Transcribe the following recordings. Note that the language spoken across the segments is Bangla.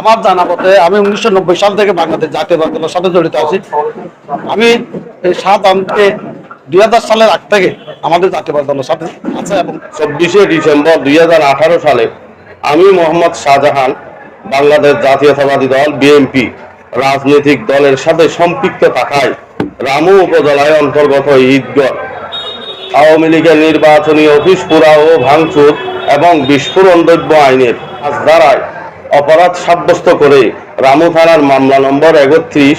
আমার জানা মতে আমি উনিশশো নব্বই সাল থেকে বাংলাদেশ জাতীয় দলের সাথে জড়িত আছি। আমি এই সাত আমকে দুই হাজার সালের আগ থেকে আমাদের জাতীয় দলের সাথে আছে এবং চব্বিশে ডিসেম্বর দুই হাজার আঠারো সালে আমি মোহাম্মদ শাহজাহান, বাংলাদেশ জাতীয়তাবাদী দল, বিএনপি রাজনৈতিক দলের সাথে সম্পৃক্ত থাকায় রামু উপজেলায় অন্তর্গত ঈদগড়। আওয়ামী লীগের নির্বাচনী অফিস পুরা ও ভাঙচুর এবং বিস্ফোরণ দ্রব্য আইনের দ্বারায় অপরাধ সাব্যস্ত করে রামু থানার মামলা নম্বর একত্রিশ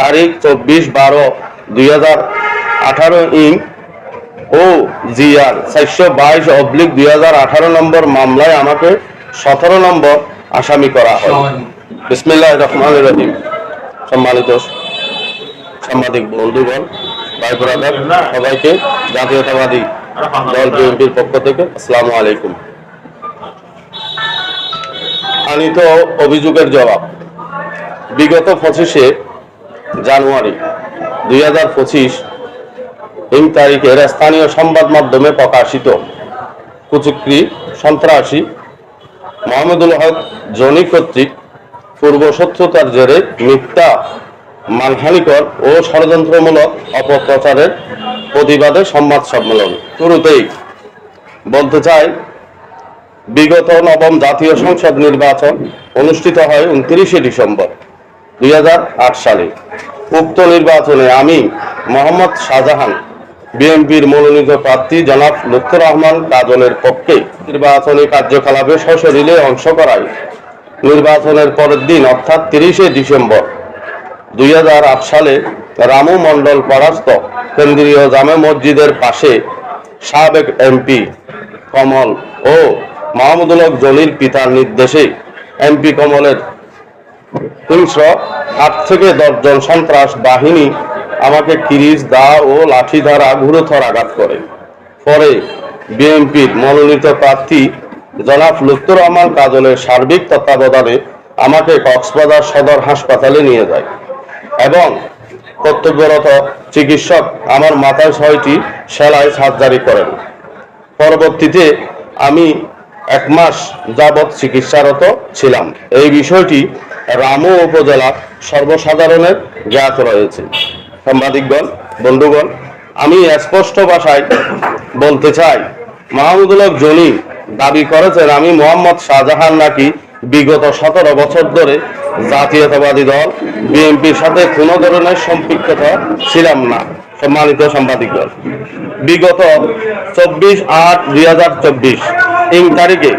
তারিখ চব্বিশ বারো দুই হাজার আঠারো ইং ও জিআর চারশো বাইশ অব্লিক দুই হাজার আঠারো নম্বর মামলায় আমাকে সতেরো নম্বর আসামি করা হয়। বিসমিল্লাহ রহমান রহিম। সম্মানিত সাংবাদিক বন্ধুগণ ভাই ব্রাদার সবাইকে জাতীয়তাবাদী দল বিএনপির পক্ষ থেকে আসসালামু আলাইকুম। আনিত অভিযোগের জবাব। বিগত পঁচিশে জানুয়ারি দুই হাজার পঁচিশ এই তারিখের স্থানীয় সংবাদ মাধ্যমে প্রকাশিত কুচক্রি সন্ত্রাসী মোহাম্মদুল হক জনি কর্তৃক পূর্ব শত্রুতার জেরে মিথ্যা, মানহানিকর ও ষড়যন্ত্রমূলক অপপ্রচারের প্রতিবাদে সংবাদ সম্মেলন শুরুতেই বলতে চাই বিগত নবম জাতীয় সংসদ নির্বাচন অনুষ্ঠিত হয় উনত্রিশে ডিসেম্বর দুই হাজার আট সালে। উক্ত নির্বাচনে আমি মোহাম্মদ শাহজাহান, বিএনপির মনোনীত প্রার্থী জনাব লুৎফর রহমান কাজলের পক্ষে নির্বাচনী কার্যকলাপে সশরীরে অংশ করায় নির্বাচনের পরের দিন, অর্থাৎ তিরিশে ডিসেম্বর দুই হাজার আট সালে রামু মণ্ডল পরাস্ত কেন্দ্রীয় জামে মসজিদের পাশে সাবেক এমপি কমল ও মাহমুদুল হক জলির পিতার নির্দেশে এমপি কমলের হিংস্র আট থেকে দশজন সন্ত্রাস বাহিনী আমাকে কিরিচ, দা ও লাঠি দ্বারা গুরুতর আঘাত করে। পরে বিএনপির মনোনীত প্রার্থী জনাব লুৎফর রহমান কাজলের সার্বিক তত্ত্বাবধানে আমাকে কক্সবাজার সদর হাসপাতালে নিয়ে যায় এবং কর্তব্যরত চিকিৎসক আমার মাথায় ছয়টি সেলাই সার্জারি করেন। পরবর্তীতে আমি এক মাস যাবৎ চিকিৎসারত ছিলাম। এই বিষয়টি রামু উপজেলার সর্বসাধারণের জ্ঞাত রয়েছে। সাংবাদিকগণ, বন্ধুগণ, আমি স্পষ্ট ভাষায় বলতে চাই, মাহমুদুল জনি দাবি করেছেন, আমি মোহাম্মদ শাহজাহান নাকি বিগত সতেরো বছর ধরে জাতীয়তাবাদী দল, বিএনপির সাথে কোনো ধরনের সম্পৃক্ততা ছিলাম না, সম্মানিত সাংবাদিকগণ। বিগত চব্বিশ আট দুই তিন তারিখে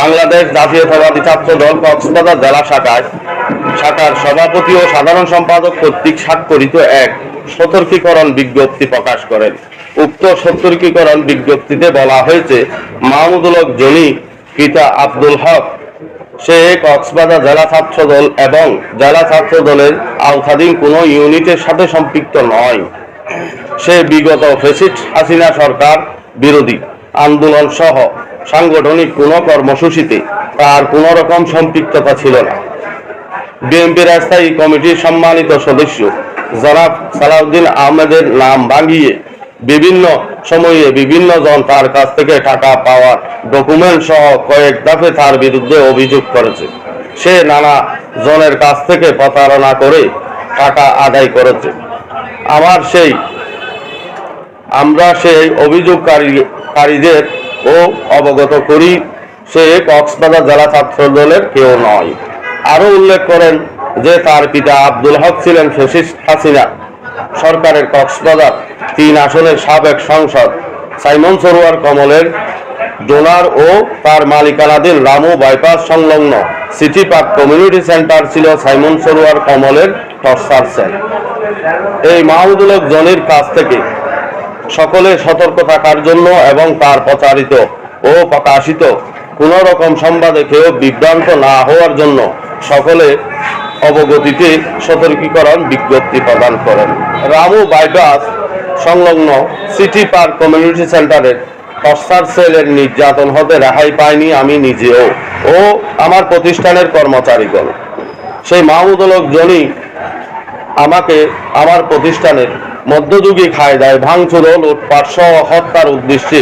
বাংলাদেশ জাতীয়তাবাদী ছাত্র দল কক্সবাজার জেলা শাখায় শাখার সভাপতি ও সাধারণ সম্পাদক কর্তৃক স্বাক্ষরিত এক সতর্কীকরণ বিজ্ঞপ্তি প্রকাশ করেন। উক্ত সতর্কীকরণ বিজ্ঞপ্তিতে বলা হয়েছে মাহমুদুল হক জনি পিতা আব্দুল হক, সে কক্সবাজার জেলা ছাত্র দল এবং জেলা ছাত্র দলের আওতাধীন কোনো ইউনিটের সাথে সম্পৃক্ত নয়। সে বিগত ফেসিস্ট হাসিনা সরকার বিরোধী। আন্দোলন সহ সাংগঠনিক কোনো কর্মসূচিতে তার কোনো রকম সম্পৃক্ততা ছিল না। বিএনপির স্থায়ী কমিটির সম্মানিত সদস্য জনাব সালাউদ্দিন আহমেদের নাম ভাঙিয়ে বিভিন্ন সময়ে বিভিন্ন জন তার কাছ থেকে টাকা পাওয়ার ডকুমেন্ট সহ কয়েক দফে তার বিরুদ্ধে অভিযোগ করেছে। সে নানা জনের কাছ থেকে প্রতারণা করে টাকা আদায় করেছে। আমার সেই আমরা সেই অভিযোগকারীদের ও অবগত করি, সে কক্সবাজার জেলা ছাত্র দলের কেউ নয়। আরও উল্লেখ করেন যে তার পিতা আব্দুল হক ছিলেন ফেসিস্ট হাসিনা। সরকারের কক্সবাজার তিন আসনের সাবেক সংসদ সাইমন সরোয়ার কমলের ডোনার ও তার মালিকানাধীন রামু বাইপাস সংলগ্ন সিটি পার্ক কমিউনিটি সেন্টার ছিল সাইমন সরোয়ার কমলের টর্চার সেল। এই মাহমুদুল হক জনির কাছ থেকে সকলে সতর্ক থাকার জন্য এবং তার প্রচারিত ও প্রকাশিত কোন রকম সংবাদে কেউ বিভ্রান্ত না হওয়ার জন্য সকলে অবগতিতে সতর্কীকরণ বিজ্ঞপ্তি প্রদান করেন। রামু বাইপাস সংলগ্ন সিটি পার্ক কমিউনিটি সেন্টারের টর্চার সেলের নির্যাতন হতে রেহাই পাইনি আমি নিজেও ও আমার প্রতিষ্ঠানের কর্মচারীগণ। সেই মাহমুদুল হক জনি আমাকে আমার প্রতিষ্ঠানের মধ্যযুগী খায়দায় ভাঙচুর লুটপাট সহ হত্যার উদ্দেশ্যে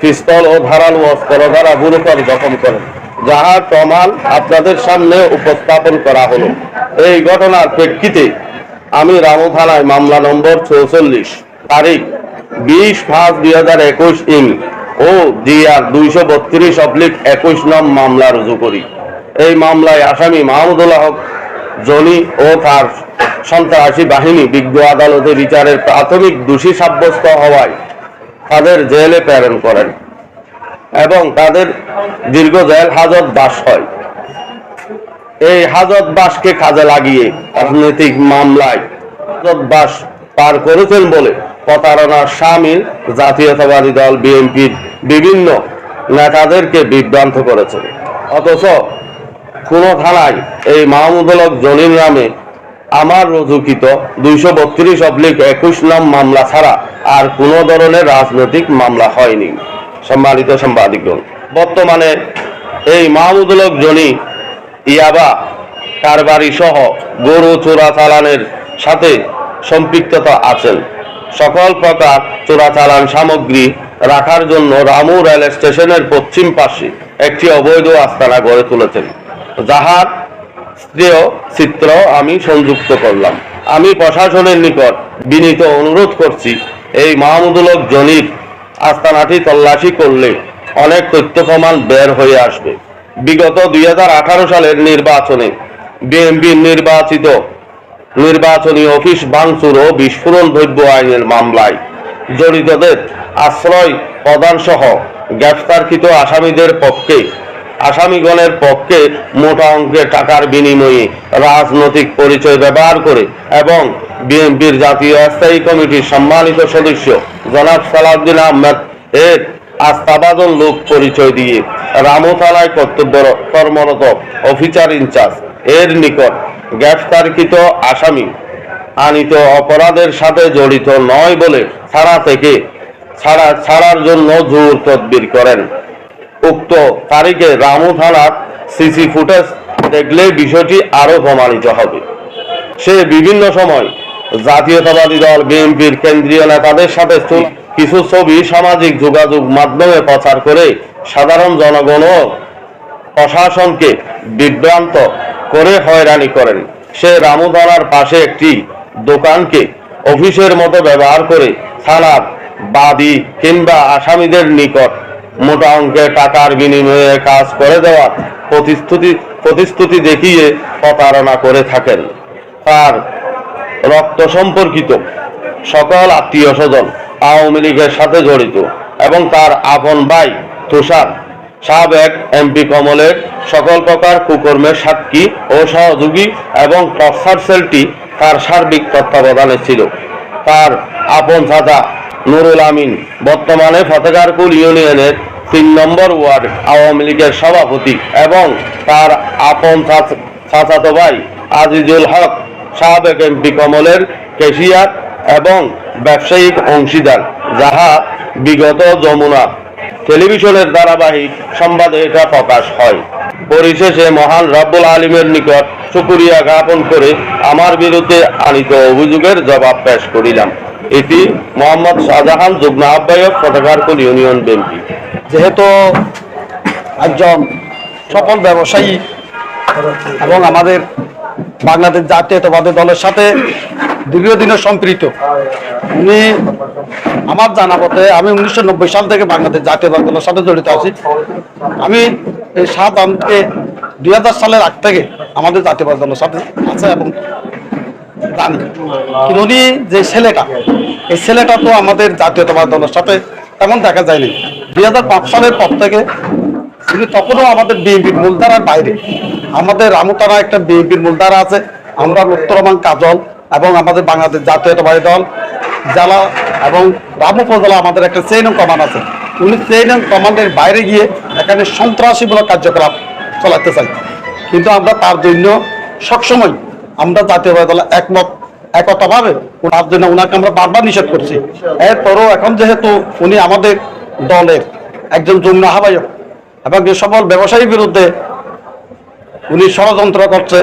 পিস্তল ও ধারালো অস্ত্র দ্বারা গুরুতর জখম করেন যাহার প্রমাণ আপনাদের সামনে উপস্থাপন করা হলো। এই ঘটনার প্রেক্ষিতে আমি রামু থানায় মামলা নম্বর চৌচল্লিশ, তারিখ বিশ পাঁচ দুই হাজার একুশ ইং ও জিআর দুইশো বত্রিশ অবলিক একুশ নং মামলা রুজু করি। এই মামলায় আসামি মাহমুদুল্লাহ জনি ও তার সন্ত্রাসী বাহিনী বিজ্ঞ আদালতে বিচারের প্রাথমিক দোষী সাব্যস্ত হওয়ায় তাদের জেলে প্রেরণ করেন এবং তাদের দীর্ঘ জেল হাজত বাস হয়। এই হাজত বাসকে কাজে লাগিয়ে রাজনৈতিক মামলায় হাজত বাস পার করেছেন বলে প্রতারণার সামিল জাতীয়তাবাদী দল বিএনপির বিভিন্ন নেতাদেরকে বিভ্রান্ত করেছেন অথচ কোন থানায় এই মাহমুদুল জলিল নামে আমার রুজুকিত দুইশো বত্রিশ অবলিক একুশ নাম মামলা ছাড়া আর কোনো ধরনের রাজনৈতিক মামলা হয়নি। সম্মানিত সাংবাদিকগণ, বর্তমানে এই মাহমুদুল হক, জনি, ইয়াবা, কারবারি সহ গরু চোরা চালানের সাথে সম্পৃক্ততা আছেন। সকল প্রকার চোরাচালান সামগ্রী রাখার জন্য রামু রেল স্টেশনের পশ্চিম পাশে একটি অবৈধ আস্তানা গড়ে তুলেছেন, যাহার স্ত্রীয় চিত্র আমি সংযুক্ত করলাম। আমি প্রশাসনের নিকট বিনীত অনুরোধ করছি, এই মাহমুদুল হক জনির আস্তানাটি তল্লাশি করলে অনেক তথ্য প্রমাণ বের হয়ে আসবে। বিগত দুই হাজার আঠারো সালের নির্বাচনে বিএনপির নির্বাচিত নির্বাচনী অফিস ভাঙচুর ও বিস্ফোরণ দ্রব্য আইনের মামলায় জড়িতদের আশ্রয় প্রদান সহ গ্রেফতারকৃত আসামিদের পক্ষে আসামিগণের পক্ষে মোটা অঙ্কের টাকার বিনিময়ে রাজনৈতিক পরিচয় ব্যবহার করে এবং বিএনপির জাতীয় স্থায়ী কমিটির সম্মানিত সদস্য জনাব সালাউদ্দিন আহমেদ এর আস্থাভাজন লোক পরিচয় দিয়ে রামথানায় কর্তব্য কর্মরত অফিসার ইনচার্জ এর নিকট গ্রেফতারকৃত আসামি আনিত অপরাধের সাথে জড়িত নয় বলে ছাড়া থেকে ছাড়া ছাড়ার জন্য জোর তদবির করেন। উক্ত তারিখে রামু থানার সিসি ফুটেজ দেখলে বিষয়টি আরও প্রমাণিত হবে। সে বিভিন্ন সময় জাতীয়তাবাদী দল, বিএনপির কেন্দ্রীয় নেতাদের সাথে কিছু ছবি সামাজিক যোগাযোগ মাধ্যমে প্রচার করে সাধারণ জনগণ প্রশাসনকে বিভ্রান্ত করে হয়রানি করেন। সে রামুদানার পাশে একটি দোকানকে অফিসের মতো ব্যবহার করে থানার বাদী কিংবা আসামিদের নিকট মোটা অঙ্কের টাকার বিনিময়ে কাজ করে দেওয়ার প্রতিশ্রুতি প্রতিশ্রুতি দেখিয়ে প্রতারণা করে থাকেন। তার রক্ত সম্পর্কিত সকল আত্মীয় স্বজন আওয়ামী লীগের সাথে জড়িত এবং তার আপন ভাই তুষার, সাবেক এমপি কমলের সকল প্রকার কুকর্মের সাক্ষী ও সহযোগী এবং টর্চার সেলটি তার সার্বিক তত্ত্বাবধানে ছিল। তার আপন চাচা নুরুল আমিন, বর্তমানে ফতেগারকুল ইউনিয়নের তিন নম্বর ওয়ার্ড আওয়ামী লীগের সভাপতি এবং তার আপন চাচ- চাচাতো ভাই আজিজুল হক, সাবেক এমপি কমলের কেশিয়ার এবং ব্যবসায়িক অংশীদার, যাহা বিগত যমুনা টেলিভিশনের ধারাবাহিক সংবাদে এটা প্রকাশ হয়। পরিশেষে মহান রব্বুল আলিমের নিকট শুকুরিয়া জ্ঞাপন করে আমার বিরুদ্ধে আনিত অভিযোগের জবাব পেশ করিলাম। এটি মোহাম্মদ শাহজাহান যুগ্ম আহ্বায়ক ফটোকারকুল ইউনিয়ন বিএনপি। যেহেতু একজন সফল ব্যবসায়ী এবং আমাদের বাংলাদেশ জাতীয়তাবাদী দলের সাথে দীর্ঘদিনের সম্পৃক্ত, উনি আমার জানা মতে আমি উনিশশো নব্বই সাল থেকে বাংলাদেশ জাতীয়তাবাদী দলের সাথে জড়িত আছি। আমি এই সাত আমকে দুই হাজার সালের আগ থেকে আমাদের জাতীয়বাদী দলের সাথে আছে এবং জানি। উনি যে ছেলেটা এই ছেলেটা তো আমাদের জাতীয়তাবাদী দলের সাথে তেমন দেখা যায়নি। দুই হাজার পাঁচ সালের পর থেকে উনি তখনও আমাদের বিএনপির মূলধারার বাইরে। আমাদের রামুতারা একটা বিএনপির মূলধারা আছে। আমরা উত্তরবাং কাজল এবং আমাদের বাংলাদেশ জাতীয়তাবাদী দল জেলা এবং রাম উপজেলা আমাদের একটা চেইন কমান্ড আছে। উনি চেইন কমান্ডের বাইরে গিয়ে এখানে সন্ত্রাসীমূলক কার্যকলাপ চালাতে চাই। কিন্তু আমরা তার জন্য সবসময় আমরা জাতীয়বাদী দলে একমত। একতাভাবে ওনার জন্য ওনাকে আমরা বারবার নিষেধ করছি। এরপরও এখন যেহেতু উনি আমাদের দলের একজন যুগ্ম আহ্বায়ক এবং যে সকল ব্যবসায়ীর বিরুদ্ধে উনি ষড়যন্ত্র করছে